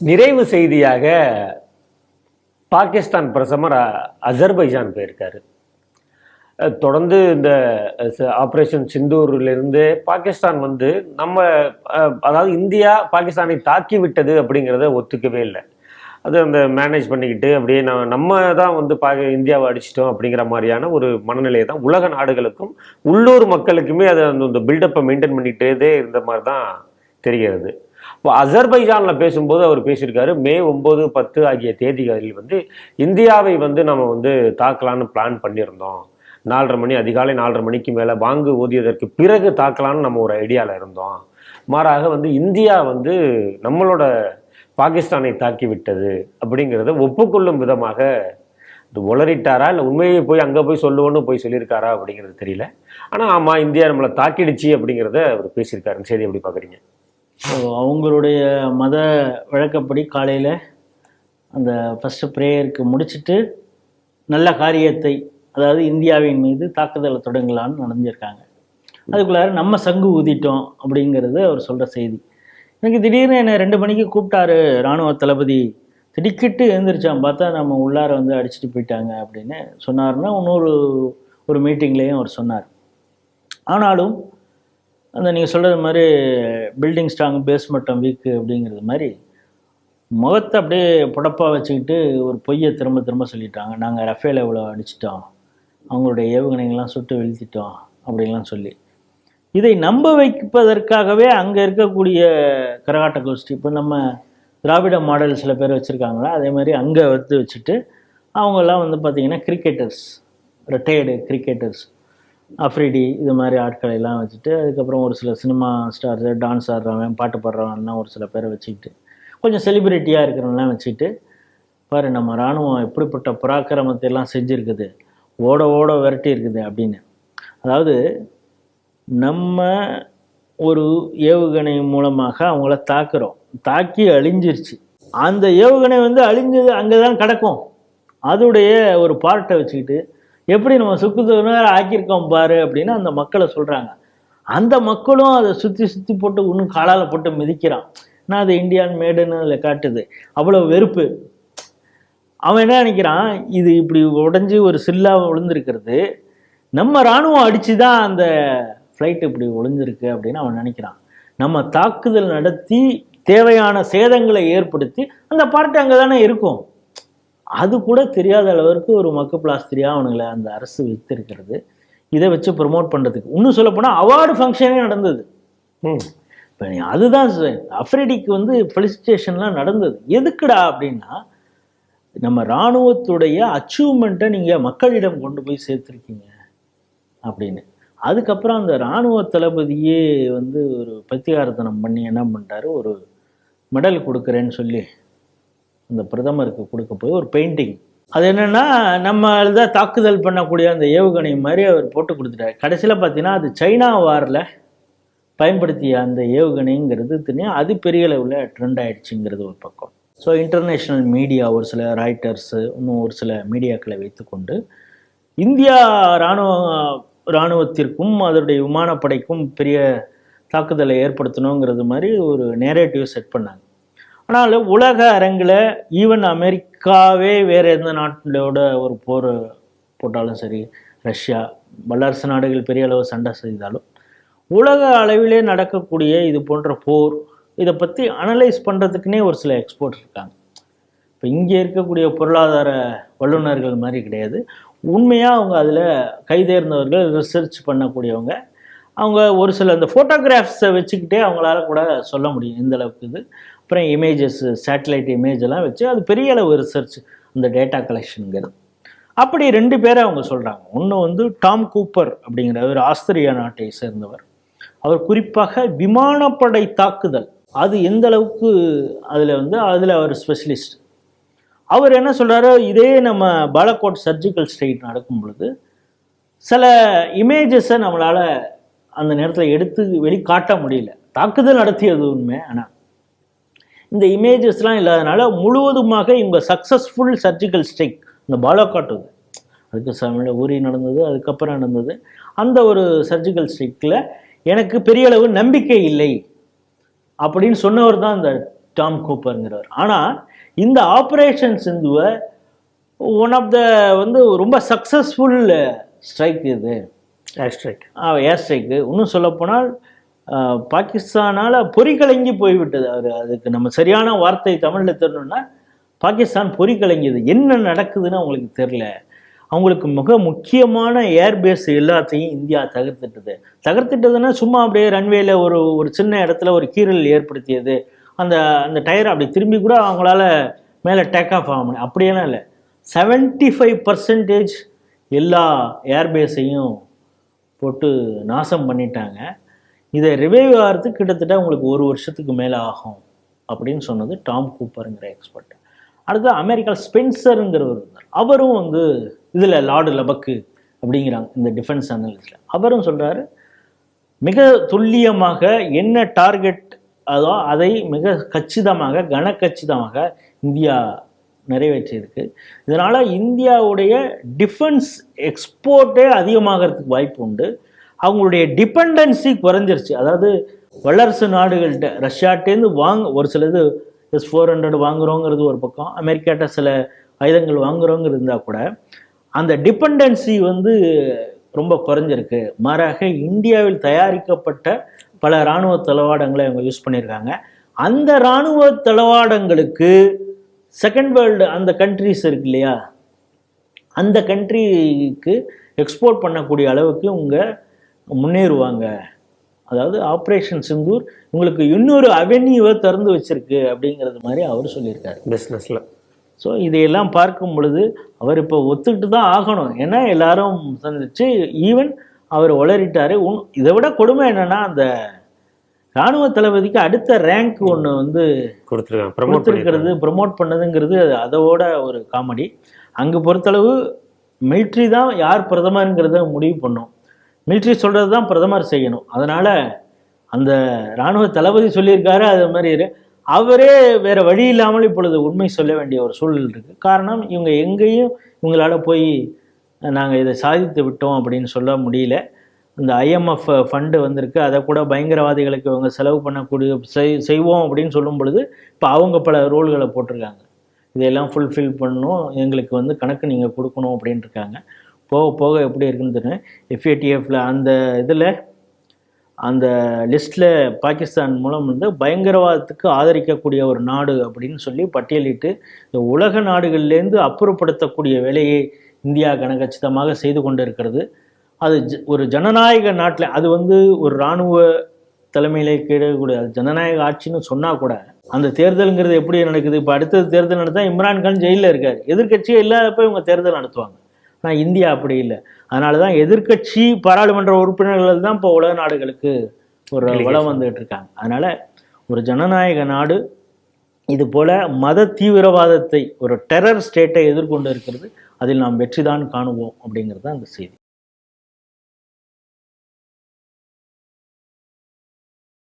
நிறைவு செய்தியாக பாகிஸ்தான் பிரதமர் அ- அஜர்பைஜான் போயிருக்காரு. தொடர்ந்து இந்த ஆப்ரேஷன் சிந்தூர்லேருந்து பாகிஸ்தான் வந்து நம்ம அதாவது இந்தியா பாகிஸ்தானை தாக்கி விட்டது அப்படிங்கிறத ஒத்துக்கவே இல்லை. அது அந்த மேனேஜ் பண்ணிக்கிட்டு அப்படியே நம்ம நம்ம தான் வந்து பா இந்தியாவை அடிச்சிட்டோம் அப்படிங்கிற மாதிரியான ஒரு மனநிலையை தான் உலக நாடுகளுக்கும் உள்ளூர் மக்களுக்குமே அதை அந்த பில்டப்பை மெயின்டைன் பண்ணிகிட்டே இருந்த மாதிரி தான் தெரிகிறது. இப்போ அசர்பைஜானில் பேசும்போது அவர் பேசியிருக்காரு. மே ஒம்பது பத்து ஆகிய தேதிகளில் வந்து இந்தியாவை வந்து நம்ம வந்து தாக்கலான்னு பிளான் பண்ணியிருந்தோம். நாலரை மணி அதிகாலை நாலரை மணிக்கு மேலே வாங்கு ஓதியதற்கு பிறகு தாக்கலான்னு நம்ம ஒரு ஐடியாவில் இருந்தோம். மாறாக வந்து இந்தியா வந்து நம்மளோட பாகிஸ்தானை தாக்கி விட்டது அப்படிங்கிறத ஒப்புக்கொள்ளும் விதமாக இது உளறிட்டாரா? இல்லை உண்மையை போய் அங்கே போய் சொல்லுவோன்னு போய் சொல்லியிருக்காரா அப்படிங்கிறது தெரியல. ஆனால் ஆமாம் இந்தியா நம்மளை தாக்கிடுச்சு அப்படிங்கிறத அவர் பேசியிருக்காருன்னு செய்தி எப்படி பார்க்குறீங்க ஸோ அவங்களுடைய மத வழக்கப்படி காலையில் அந்த ஃபஸ்ட்டு ப்ரேயருக்கு முடிச்சுட்டு நல்ல காரியத்தை அதாவது இந்தியாவின் மீது தாக்குதலை தொடங்கலான்னு நடந்திருக்காங்க. அதுக்குள்ளார நம்ம சங்கு ஊதிட்டோம் அப்படிங்கிறது அவர் சொல்கிற செய்தி. எனக்கு திடீர்னு என்னை ரெண்டு மணிக்கு கூப்பிட்டாரு இராணுவ தளபதி. திடுக்கிட்டு எழுந்திரிச்சான். பார்த்தா நம்ம உள்ளார வந்து அடிச்சுட்டு போயிட்டாங்க அப்படின்னு சொன்னார்னா இன்னொரு ஒரு மீட்டிங்லேயும் அவர் சொன்னார். ஆனாலும் அந்த நீங்கள் சொல்கிறது மாதிரி பில்டிங் ஸ்ட்ராங் பேஸ் மட்டம் வீக்கு அப்படிங்கிறது மாதிரி முகத்தை அப்படியே புடப்பாக வச்சுக்கிட்டு ஒரு பொய்யை திரும்ப திரும்ப சொல்லிட்டாங்க. நாங்கள் ரஃபேல இவ்வளோ அடிச்சிட்டோம். அவங்களுடைய ஏவுகணைகள்லாம் சுட்டு வீழ்த்திட்டோம் அப்படின்லாம் சொல்லி. இதை நம்ப வைப்பதற்காகவே அங்கே இருக்கக்கூடிய கரகாட்ட கோஷ்டி இப்போ நம்ம திராவிட மாடல் சில பேர் வச்சுருக்காங்களா? அதே மாதிரி அங்கே வந்து வச்சுட்டு அவங்கெல்லாம் வந்து பார்த்திங்கன்னா கிரிக்கெட்டர்ஸ் ரிட்டையர்டு கிரிக்கெட்டர்ஸ் அஃப்ரிடி இது மாதிரி ஆட்களை எல்லாம் வச்சுட்டு அதுக்கப்புறம் ஒரு சில சினிமா ஸ்டார்ஸு டான்ஸ் ஆடுறவன் பாட்டு பாடுறவன்லாம் ஒரு சில பேரை வச்சுக்கிட்டு கொஞ்சம் செலிபிரிட்டியாக இருக்கிறவங்களாம் வச்சுக்கிட்டு பாரு நம்ம இராணுவம் எப்படிப்பட்ட பராக்கிரமத்தை எல்லாம் செஞ்சுருக்குது ஓட ஓட விரட்டி இருக்குது அப்படின்னு. அதாவது நம்ம ஒரு ஏவுகணை மூலமாக அவங்கள தாக்குறோம். தாக்கி அழிஞ்சிருச்சு. அந்த ஏவுகணை வந்து அழிஞ்சது அங்கே தான் கிடக்கும். அதோடைய ஒரு பார்ட்டை வச்சுக்கிட்டு எப்படி நம்ம சுக்குதுனர் ஆக்கியிருக்கோம் பாரு அப்படின்னு அந்த மக்களை சொல்கிறாங்க அந்த மக்களும் அதை சுற்றி சுற்றி போட்டு இன்னும் காலால் போட்டு மிதிக்கிறான். ஆனால் அது இந்தியான் மேடுன்னு அதில் காட்டுது. அவ்வளோ வெறுப்பு. அவன் என்ன நினைக்கிறான்? இது இப்படி உடஞ்சி ஒரு சில்லா விழுந்திருக்கிறது. நம்ம இராணுவம் அடித்து தான் அந்த ஃப்ளைட் இப்படி ஒளிஞ்சிருக்கு அப்படின்னு அவன் நினைக்கிறான். நம்ம தாக்குதல் நடத்தி தேவையான சேதங்களை ஏற்படுத்தி அந்த பார்ட்டி அங்கே தானே இருக்கும். அது கூட தெரியாத அளவிற்கு ஒரு மக்கு பிளாஸ்திரியாக அவனுங்களை அந்த அரசு வைத்திருக்கிறது. இதை வச்சு ப்ரொமோட் பண்ணுறதுக்கு இன்னும் சொல்லப்போனால் அவார்டு ஃபங்க்ஷனே நடந்தது. ம். இப்போ அதுதான் அஃப்ரிடிக்கு வந்து ஃபெலிசிட்டேஷன்லாம் நடந்தது. எதுக்குடா அப்படின்னா நம்ம இராணுவத்துடைய அச்சீவ்மெண்ட்டை நீங்கள் மக்களிடம் கொண்டு போய் சேர்த்துருக்கீங்க அப்படின்னு. அதுக்கப்புறம் அந்த இராணுவ தளபதியே வந்து ஒரு பத்திகாரத்தனம் பண்ணி என்ன பண்ணிட்டாரு? ஒரு மெடல் கொடுக்குறேன்னு சொல்லி அந்த பிரதமருக்கு கொடுக்க போய் ஒரு பெயிண்டிங் அது என்னென்னா நம்ம தான் தாக்குதல் பண்ணக்கூடிய அந்த ஏவுகணை மாதிரி அவர் போட்டு கொடுத்துட்டாரு. கடைசியில் பார்த்தீங்கன்னா அது சைனா வாரில் பயன்படுத்திய அந்த ஏவுகணைங்கிறது தனியாக அது பெரிய அளவில் ட்ரெண்ட் ஆயிடுச்சுங்கிறது ஒரு பக்கம். ஸோ இன்டர்நேஷ்னல் மீடியா ஒரு சில ரைட்டர்ஸு இன்னும் ஒரு சில மீடியாக்களை வைத்துக்கொண்டு இந்தியா இராணுவ இராணுவத்திற்கும் அதனுடைய விமானப்படைக்கும் பெரிய தாக்குதலை ஏற்படுத்தணுங்கிறது மாதிரி ஒரு நேரேட்டிவ் செட் பண்ணாங்க. ஆனால் உலக அரங்கில் ஈவன் அமெரிக்காவே வேறு எந்த நாட்டோட ஒரு போர் போட்டாலும் சரி ரஷ்யா வல்லரசு நாடுகள் பெரிய அளவு சண்டை செய்தாலும் உலக அளவிலே நடக்கக்கூடிய இது போன்ற போர் இதை பற்றி அனலைஸ் பண்ணுறதுக்குனே ஒரு சில எக்ஸ்போர்ட் இருக்காங்க. இப்போ இங்கே இருக்கக்கூடிய பொருளாதார வல்லுநர்கள் மாதிரி கிடையாது. உண்மையாக அவங்க அதில் கைதேர்ந்தவர்கள் ரிசர்ச் பண்ணக்கூடியவங்க அவங்க ஒரு சில அந்த ஃபோட்டோகிராஃப்ஸை வச்சுக்கிட்டே அவங்களால கூட சொல்ல முடியும். இந்த அளவுக்கு இது? அப்புறம் இமேஜஸ் சேட்டலைட் இமேஜ் எல்லாம் வச்சு அது பெரிய அளவு ரிசர்ச் அந்த டேட்டா கலெக்ஷனுங்கிறது அப்படி ரெண்டு பேரை அவங்க சொல்கிறாங்க ஒன்று வந்து டாம் கூப்பர் அப்படிங்கிற ஒரு ஆஸ்திரியா நாட்டை சேர்ந்தவர். அவர் குறிப்பாக விமானப்படை தாக்குதல். அது எந்த அளவுக்கு அதில் வந்து அதில் அவர் ஸ்பெஷலிஸ்ட் அவர் என்ன சொல்கிறாரோ இதே நம்ம பாலக்கோட் சர்ஜிக்கல் ஸ்ட்ரைட் நடக்கும் பொழுது சில இமேஜஸை நம்மளால் அந்த நேரத்தில் எடுத்து வெளிக்காட்ட முடியல. தாக்குதல் நடத்தியது உண்மை ஆனால் இந்த இமேஜஸ்லாம் இல்லாதனால முழுவதுமாக இவங்க சக்ஸஸ்ஃபுல் சர்ஜிக்கல் ஸ்ட்ரைக் இந்த பாலோ காட்டுது. அதுக்கு சமையல் ஊரி நடந்தது அதுக்கப்புறம் நடந்தது. அந்த ஒரு சர்ஜிக்கல் ஸ்ட்ரைக்கில் எனக்கு பெரிய அளவு நம்பிக்கை இல்லை. அப்படின்னு சொன்னவர் தான் இந்த டாம் கூப்பருங்கிறவர். ஆனால் இந்த ஆப்ரேஷன் சிந்துவை ஒன் ஆஃப் த வந்து ரொம்ப சக்ஸஸ்ஃபுல் ஸ்ட்ரைக் இது. ஸ்ட்ரைக் ஏர் ஸ்ட்ரைக்கு இன்னும் சொல்லப்போனால் பாகிஸ்தானால் பாகிஸ்தானால போய்விட்டது. அவர் அதுக்கு நம்ம சரியான வார்த்தை தமிழில் தெரியணும்னா பாகிஸ்தான் பொறிகலங்கியது என்ன நடக்குதுன்னு அவங்களுக்கு தெரில அவங்களுக்கு மிக முக்கியமான ஏர்பேஸ் எல்லாத்தையும் இந்தியா தகர்த்துட்டது. தகர்த்துட்டதுன்னா சும்மா அப்படியே ரன்வேல ஒரு ஒரு சின்ன இடத்துல ஒரு கீறல் ஏற்படுத்தியது. அந்த அந்த டயர் அப்படி திரும்பி கூட அவங்களால மேலே டேக் ஆஃப் ஆக முடியும் அப்படியெல்லாம் இல்லை. செவன்ட்டி ஃபைவ் பர்சன்டேஜ் எல்லா ஏர்பேஸையும் போட்டு நாசம் பண்ணிட்டாங்க. இதை ரிவைவ் ஆகிறதுக்கு கிட்டத்தட்ட உங்களுக்கு ஒரு வருஷத்துக்கு மேலே ஆகும் அப்படின்னு சொன்னது டாம் கூப்பருங்கிற எக்ஸ்பர்ட் அடுத்து அமெரிக்கா ஸ்பென்சருங்கிறவர் இருந்தார். அவரும் வந்து இதில் லார்டு லபக்கு அப்படிங்கிறாங்க இந்த டிஃபென்ஸ் அனலிஸ்டில் அவரும் சொல்கிறாரு மிக துல்லியமாக என்ன டார்கெட் அதோ அதை மிக கச்சிதமாக கன கச்சிதமாக இந்தியா நிறைவேற்றியிருக்கு. இதனால் இந்தியாவுடைய டிஃபென்ஸ் எக்ஸ்போர்ட்டே அதிகமாகிறதுக்கு வாய்ப்பு உண்டு. அவங்களுடைய டிபெண்டன்சி குறைஞ்சிருச்சு. அதாவது வல்லரசு நாடுகள்கிட்ட ரஷ்யாட்டேருந்து வாங்க ஒரு சிலது எஸ் ஃபோர் ஹண்ட்ரட் வாங்குறோங்கிறது ஒரு பக்கம் அமெரிக்காட்ட சில ஆயுதங்கள் வாங்குகிறோங்கிறது இருந்தால் கூட அந்த டிபெண்டன்சி வந்து ரொம்ப குறைஞ்சிருக்கு. மாறாக இந்தியாவில் தயாரிக்கப்பட்ட பல இராணுவ தளவாடங்களை அவங்க யூஸ் பண்ணியிருக்காங்க. அந்த இராணுவ தளவாடங்களுக்கு செகண்ட் வேர்ல்டு அந்த கண்ட்ரிஸ் இருக்கு இல்லையா? அந்த கண்ட்ரிக்கு எக்ஸ்போர்ட் பண்ணக்கூடிய அளவுக்கு இவங்க முன்னேறுவாங்க. அதாவது ஆப்ரேஷன் சிந்தூர் உங்களுக்கு இன்னொரு அவென்யூவை திறந்து வச்சிருக்கு அப்படிங்கிறது மாதிரி அவர் சொல்லியிருக்காரு. பிஸ்னஸில் ஸோ இதையெல்லாம் பார்க்கும் பொழுது அவர் இப்போ ஒத்துக்கிட்டு தான் ஆகணும். ஏன்னா எல்லாரும் சந்திச்சு ஈவன் அவர் உளறிட்டாரு. உன் இதை விட கொடுமை என்னன்னா அந்த இராணுவ தளபதிக்கு அடுத்த ரேங்க் ஒன்று வந்து கொடுத்துருக்காங்க. கொடுத்துருக்கிறது ப்ரமோட் பண்ணதுங்கிறது அது அதோட ஒரு காமெடி அங்கே பொறுத்தளவு மிலிட்ரி தான் யார் பிரதமருங்கிறத முடிவு பண்ணும். மிலிட்ரி சொல்கிறது தான் பிரதமர் செய்யணும். அதனால் அந்த இராணுவ தளபதி சொல்லியிருக்காரு அது மாதிரி. அவரே வேற வழி இல்லாமல் இப்பொழுது உண்மை சொல்ல வேண்டிய ஒரு சூழல் இருக்குது காரணம் இவங்க எங்கேயும் இவங்களால போய் நாங்கள் இதை சாதித்து விட்டோம் அப்படின்னு சொல்ல முடியல. இந்த ஐஎம்எஃப் ஃபண்டு வந்திருக்கு. அதை கூட பயங்கரவாதிகளுக்கு இவங்க செலவு பண்ணக்கூடிய செய் செய்வோம் அப்படின்னு சொல்லும் பொழுது இப்போ அவங்க பல ரோல்களை போட்டிருக்காங்க. இதையெல்லாம் ஃபுல்ஃபில் பண்ணணும். எங்களுக்கு வந்து கணக்கு நீங்கள் கொடுக்கணும் அப்படின்ட்டுருக்காங்க போக போக எப்படி இருக்குன்னு தெரியும். எஃப்ஏடிஎஃப்பில் அந்த இதில் அந்த லிஸ்ட்டில் பாகிஸ்தான் மூலம் வந்து பயங்கரவாதத்துக்கு ஆதரிக்கக்கூடிய ஒரு நாடு அப்படின்னு சொல்லி பட்டியலிட்டு இந்த உலக நாடுகள்லேருந்து அப்புறப்படுத்தக்கூடிய வேலையை இந்தியா கனகச்சிதமாக செய்து கொண்டு இருக்கிறது அது ஜ- ஒரு ஜனநாயக நாட்டில் அது வந்து ஒரு இராணுவ தலைமையிலே கிடையக்கூடிய ஜனநாயக ஆட்சின்னு சொன்னால் கூட அந்த தேர்தலுங்கிறது எப்படி நடக்குது? இப்போ அடுத்தது தேர்தல் நடத்தா இம்ரான்கான் ஜெயிலில் இருக்கார். எதிர்க்கட்சியே இல்லாதப்ப இவங்க தேர்தல் நடத்துவாங்க. ஆனால் இந்தியா அப்படி இல்லை. அதனால தான் எதிர்க்கட்சி பாராளுமன்ற உறுப்பினர்கள் தான் இப்போ உலக நாடுகளுக்கு ஒரு வளம் வந்துகிட்டு இருக்காங்க. அதனால ஒரு ஜனநாயக நாடு இது போல மத தீவிரவாதத்தை ஒரு டெரர் ஸ்டேட்டை எதிர்கொண்டு இருக்கிறது. அதில் நாம் வெற்றிதான் காணுவோம் அப்படிங்கிறது தான் அந்த செய்தி.